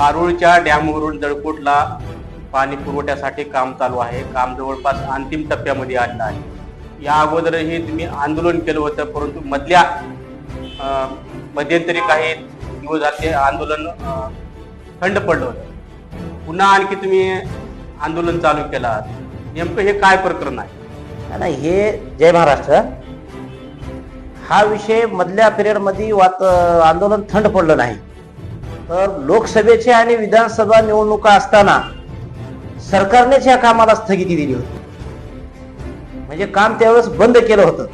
पारूळच्या डॅमवरून जळकोटला पाणी पुरवठ्यासाठी काम चालू आहे. काम जवळपास अंतिम टप्प्यामध्ये आलेलं आहे. या अगोदरही तुम्ही आंदोलन केलं होतं परंतु मधल्या मध्यंतरी काही दिवस झाले आंदोलन थंड पडलं होतं. पुन्हा आणखी तुम्ही आंदोलन चालू केलं आहात नेमकं हे काय प्रकरण आहे? नाही हे जय महाराष्ट्र. हा विषय मधल्या पिरियडमध्ये वात आंदोलन थंड पडलं नाही. तर लोकसभेच्या आणि विधानसभा निवडणुका असताना सरकारनेच या कामाला स्थगिती दिली होती. म्हणजे काम त्यावेळेस बंद केलं होतं.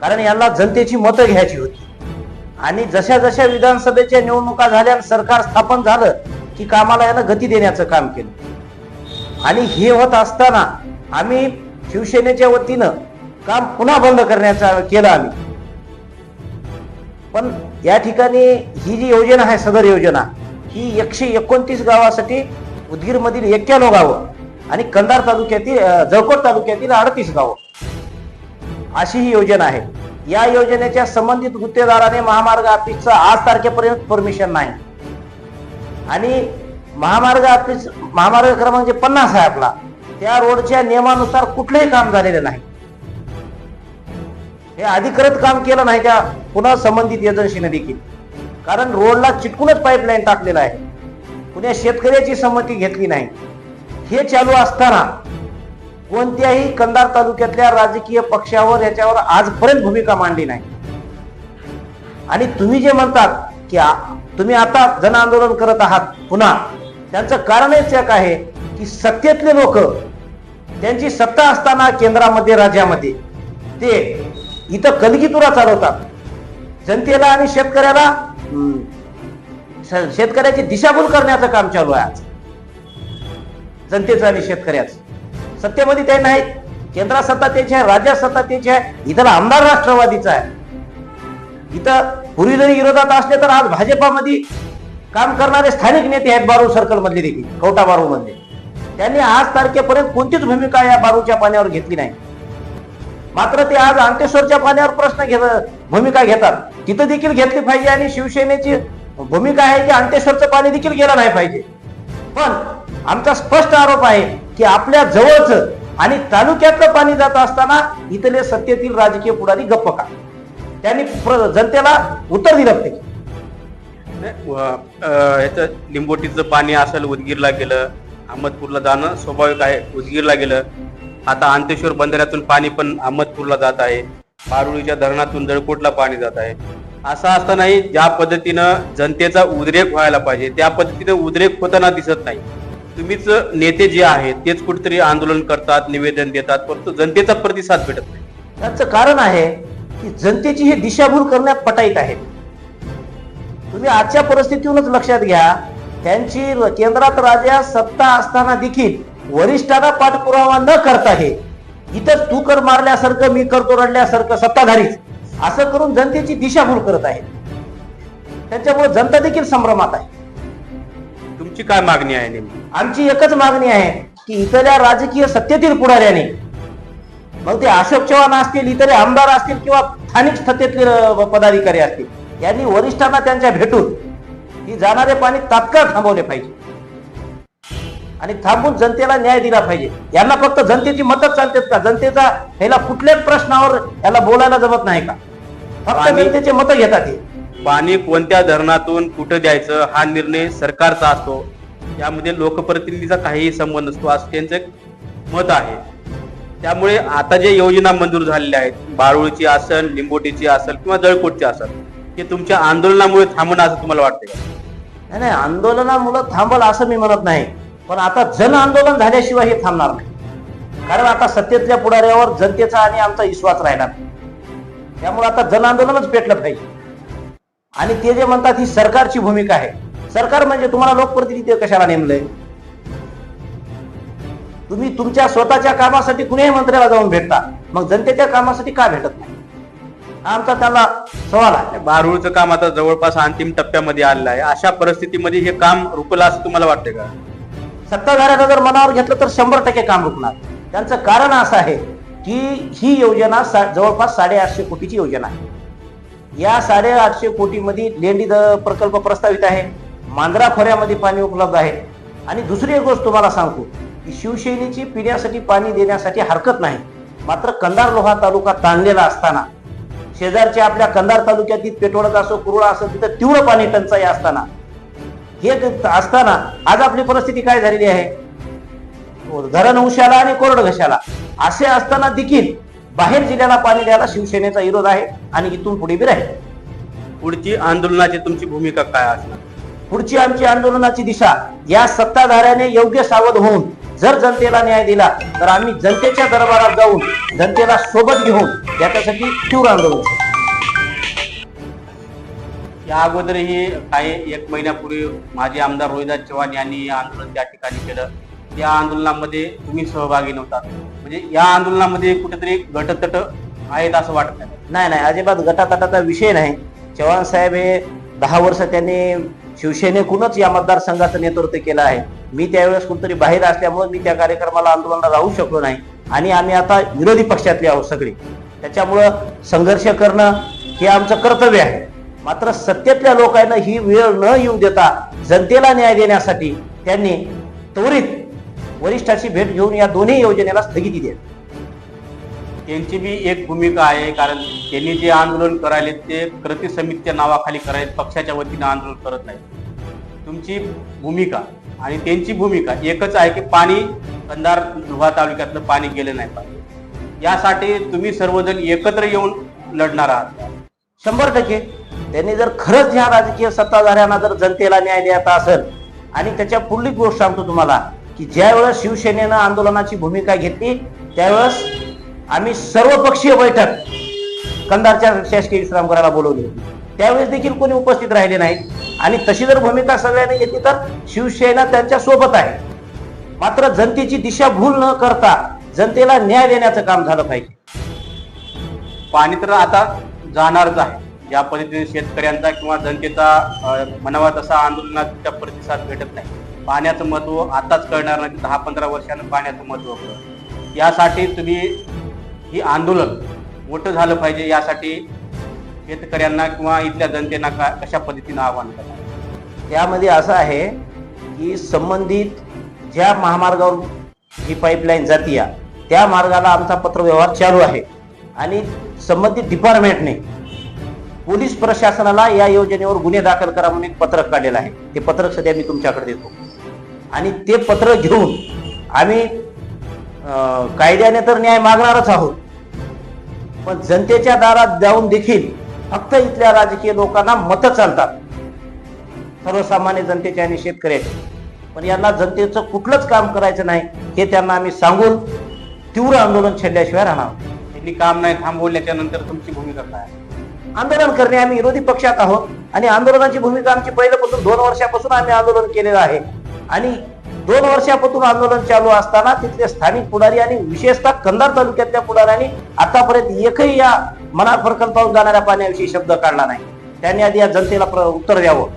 कारण यांना जनतेची मतं घ्यायची होती. आणि जशा जशा विधानसभेच्या निवडणुका झाल्या आणि सरकार स्थापन झालं की कामाला यानं गती देण्याचं काम केलं. आणि हे होत असताना आम्ही शिवसेनेच्या वतीनं काम पुन्हा बंद करण्याचं केलं आम्ही. पण या ठिकाणी ही जी योजना आहे सदर योजना ही एकशे एकोणतीस गावासाठी उदगीरमधील एक्क्याण्णव गावं आणि कंधार तालुक्यातील जळकोट तालुक्यातील अडतीस गावं. अशी ही योजना आहे. या योजनेच्या संबंधित गुत्तेदाराने महामार्ग ऑफिसचं आज तारखेपर्यंत परमिशन नाही. आणि महामार्ग ऑफिस महामार्ग क्रमांक जे पन्नास आहे आपला त्या रोडच्या नियमानुसार कुठलंही काम झालेलं नाही. हे अधिकृत काम केलं नाही त्या पुन्हा संबंधित एजन्सीने देखील. कारण रोडला चिटकूनच पाईपलाईन टाकलेलं आहे. पुण्या शेतकऱ्याची संमती घेतली नाही. हे चालू असताना कोणत्याही कंधार तालुक्यातल्या राजकीय पक्षावर याच्यावर आजपर्यंत भूमिका मांडली नाही. आणि तुम्ही जे म्हणतात की तुम्ही आता जन आंदोलन करत आहात पुन्हा त्यांचं कारणच एक आहे की सत्तेतले लोक त्यांची सत्ता असताना केंद्रामध्ये राज्यामध्ये ते इथं कलगीतुरा चालवतात. जनतेला आणि शेतकऱ्याला शेतकऱ्याची दिशाभूल करण्याचं काम चालू आहे आज. जनतेचं आणि शेतकऱ्याचं. सत्तेमध्ये ते नाही केंद्रात सत्ता त्याची आहे राज्यात सत्ता त्याची आहे इथला आमदार राष्ट्रवादीचा आहे. इथं पूर्वी जरी विरोधात असले तर आज भाजपामध्ये काम करणारे स्थानिक नेते आहेत बारू सर्कल मधले देखील कवटा बारू मधले त्यांनी आज तारखेपर्यंत कोणतीच भूमिका या बारूच्या पाण्यावर घेतली नाही. मात्र ते आज अंतेश्वरच्या पाण्यावर प्रश्न घेत भूमिका घेतात. तिथं देखील घेतली पाहिजे आणि शिवसेनेची भूमिका आहे की अंतेश्वरचं पाणी देखील गेलं नाही पाहिजे. पण आमचा स्पष्ट आरोप आहे की आपल्या जवळच आणि तालुक्यातलं पाणी जात असताना इथले सत्तेतील राजकीय पुढारी गप्प का त्यांनी जनतेला उत्तर दिलं ते अं, ह्याचं लिंबोटीचं पाणी असेल उदगीरला गेलं अहमदपूरला जाणं स्वाभाविक आहे उदगीरला गेलं. आता अंतेश्वर बंधाऱ्यातून पाणी पण अहमदपूरला जात आहे. पारुळीच्या धरणातून जळकोटला पाणी जात आहे. असं असतानाही ज्या पद्धतीनं जनतेचा उद्रेक व्हायला पाहिजे त्या पद्धतीनं उद्रेक होताना दिसत नाही. तुम्हीच नेते जे आहेत तेच कुठेतरी आंदोलन करतात निवेदन देतात परंतु जनतेचा प्रतिसाद भेटत नाही. त्याचं कारण आहे की जनतेची ही दिशाभूल करण्यात पटाईत आहे. तुम्ही आजच्या परिस्थितीतूनच लक्षात घ्या त्यांची केंद्रात राजा सत्ता असताना देखील वरिष्ठांना पाठपुरावा न करता हे. इथं तू कर मारल्यासारखं मी करतो रडल्यासारखं सत्ताधारीच. असं करून जनतेची दिशाभूल करत आहे त्यांच्यामुळे जनता देखील संभ्रमात आहे. तुमची काय मागणी आहे नेमकी? आमची एकच मागणी आहे की इथल्या राजकीय सत्तेतील पुढाऱ्याने मग ते अशोक चव्हाण असतील इतर आमदार असतील किंवा स्थानिक सत्तेतले पदाधिकारी असतील यांनी वरिष्ठांना त्यांच्या भेटून ही जाणारे पाणी तात्काळ थांबवले पाहिजे. आणि थांबून जनतेला न्याय दिला पाहिजे. यांना फक्त जनतेची मतं चालतात का? जनतेचा ह्याला कुठल्याच प्रश्नावर याला बोलायला जमत नाही का? फक्त जनतेचे मतं घेतात हे. पाणी कोणत्या धरणातून कुठं द्यायचं हा निर्णय सरकारचा असतो. यामध्ये लोकप्रतिनिधीचा काहीही संबंध नसतो. असं त्यांचं एक मत आहे. त्यामुळे आता जे योजना मंजूर झालेल्या आहेत बारुळची असेल लिंबोटीची असेल किंवा जळकोटची असेल हे तुमच्या आंदोलनामुळे थांबणं असं तुम्हाला वाटतं का? नाही नाही आंदोलनामुळे थांबल असं मी म्हणत नाही. पण आता जन आंदोलन झाल्याशिवाय हे थांबणार नाही. कारण आता सत्तेतल्या पुढाऱ्यावर जनतेचा आणि आमचा विश्वास राहणार त्यामुळे आता जन आंदोलनच पेटलं पाहिजे. आणि ते जे म्हणतात ही सरकारची भूमिका आहे. सरकार म्हणजे तुम्हाला लोकप्रतिनिधी कशाला नेमलंय? तुम्ही तुमच्या स्वतःच्या कामासाठी कुणीही मंत्र्याला जाऊन भेटता. मग जनतेच्या कामासाठी का भेटत नाही? हा आमचा त्याला सवाल आहे. बारुळचं काम आता जवळपास अंतिम टप्प्यामध्ये आलेलं आहे. अशा परिस्थितीमध्ये हे काम रुपला असं तुम्हाला वाटतं का? सत्ताधाऱ्यानं जर मनावर घेतलं तर शंभर टक्के काम रुकणार. त्यांचं कारण असं आहे की ही योजना सा- जवळपास साडेआठशे कोटीची योजना आहे. या साडेआठशे कोटीमध्ये लेंडी द- प्रकल्प प्रस्तावित आहे मांजरा खोऱ्यामध्ये पाणी उपलब्ध आहे. आणि दुसरी एक गोष्ट तुम्हाला सांगतो की शिवसेनेची पिण्यासाठी पाणी देण्यासाठी हरकत नाही. मात्र कंधार लोहा तालुका ताणलेला असताना शेजारच्या आपल्या कंधार तालुक्यातील पेटवडत असो कुरुळा असो तिथं तीव्र पाणी टंचाई असताना हे असताना आज आपली परिस्थिती काय झालेली आहे? धरण उशाला आणि कोरड घशाला. असे असताना देखील बाहेर जिल्ह्याला पाणी द्यायला शिवसेनेचा विरोध आहे आणि इथून पुढे बी राहील. पुढची आंदोलनाची तुमची भूमिका काय असणार? पुढची आमची आंदोलनाची दिशा या सत्ताधाऱ्याने योग्य सावध होऊन जर जनतेला न्याय दिला तर आम्ही जनतेच्या दरबारात जाऊन जनतेला सोबत घेऊन याच्यासाठी तीव्र आंदोलन. या अगोदरही काही एक महिन्यापूर्वी माजी आमदार रोहिदास चव्हाण यांनी आंदोलन त्या ठिकाणी केलं. या आंदोलनामध्ये तुम्ही सहभागी नव्हता. म्हणजे या आंदोलनामध्ये कुठेतरी गटतट आहेत असं वाटत नाही. नाही नाही अजिबात गटातटाचा विषय नाही. चव्हाण साहेब हे दहा वर्ष त्यांनी शिवसेनेकडूनच या मतदारसंघाचं नेतृत्व केलं आहे. मी त्यावेळेस कुठतरी बाहेर असल्यामुळे मी त्या कार्यक्रमाला आंदोलनाला राहू शकलो नाही. आणि आम्ही आता विरोधी पक्षातले आहोत सगळे. त्याच्यामुळं संघर्ष करणं हे आमचं कर्तव्य आहे. मात्र सत्तेतल्या लोकांना ही वेळ न येऊ देता जनतेला न्याय देण्यासाठी त्यांनी त्वरित वरिष्ठाची भेट घेऊन या दोन्ही योजनेला स्थगिती द्यावी त्यांची बी एक भूमिका आहे कारण त्यांनी जे आंदोलन करायले ते कृती समितीच्या नावाखाली करायले पक्षाच्या वतीनं आंदोलन करत नाही तुमची भूमिका आणि त्यांची भूमिका एकच आहे की पाणी कंधार लोहा तालुक्यातलं पाणी गेलं नाही पाहिजे. यासाठी तुम्ही सर्वजण एकत्र येऊन लढणार आहात. शंभर टक्के. त्यांनी जर खरंच ह्या राजकीय सत्ताधाऱ्यांना जर जनतेला न्याय द्यायचा असेल आणि त्याच्या पुढली गोष्ट सांगतो तुम्हाला की ज्यावेळेस शिवसेनेनं आंदोलनाची भूमिका घेतली त्यावेळेस आम्ही सर्वपक्षीय बैठक कंधारच्या शासकीय विश्रामगृहाला बोलवली होती. त्यावेळेस देखील कोणी उपस्थित राहिले नाही आणि तशी जर भूमिका सगळ्यांनी घेतली तर शिवसेना त्यांच्यासोबत आहे. मात्र जनतेची दिशा भूल न करता जनतेला न्याय देण्याचं काम झालं पाहिजे. पाणी तर आता जाणारच आहे. या पद्धतीने शेतकऱ्यांचा किंवा जनतेचा म्हणावा तसा आंदोलनाचा प्रतिसाद भेटत नाही. पाण्याचं महत्त्व आताच कळणार नाही दहा पंधरा वर्षानं पाण्याचं महत्त्व कळलं. यासाठी तुम्ही ही आंदोलन मोठं झालं पाहिजे यासाठी शेतकऱ्यांना किंवा इथल्या जनतेना का कशा पद्धतीनं आव्हान करणार? यामध्ये असं आहे की संबंधित ज्या महामार्गावर ही पाईपलाईन जाती या त्या मार्गाला आमचा पत्रव्यवहार चालू आहे. आणि संबंधित डिपार्टमेंटने पोलीस प्रशासनाला या योजनेवर गुन्हे दाखल करा म्हणून एक पत्रक काढलेलं आहे. ते पत्रक सध्या मी तुमच्याकडे देतो. आणि ते पत्र घेऊन आम्ही कायद्याने तर न्याय मागणारच आहोत. पण जनतेच्या दारात जाऊन देखील फक्त इथल्या राजकीय लोकांना मतं चालतात. सर्वसामान्य जनतेचे आणि शेतकऱ्याचे पण यांना जनतेचं कुठलंच काम करायचं नाही हे त्यांना आम्ही सांगून तीव्र आंदोलन छेडल्याशिवाय राहणार. त्यांनी काम नाही थांबवल्याच्या नंतर तुमची भूमिका काय? आहे? आंदोलन करणे आम्ही विरोधी पक्षात आहोत आणि आंदोलनाची भूमिका आमची पहिल्यापासून दोन वर्षापासून आम्ही आंदोलन केलेलं आहे. आणि दोन वर्षापासून आंदोलन चालू असताना तिथले स्थानिक पुढारी आणि विशेषतः कंधार तालुक्यातल्या पुढाऱ्यांनी आतापर्यंत एकही या मनार पाहून जाणाऱ्या पाण्याविषयी शब्द काढला नाही. त्यांनी आधी या जनतेला प्र- उत्तर द्यावं.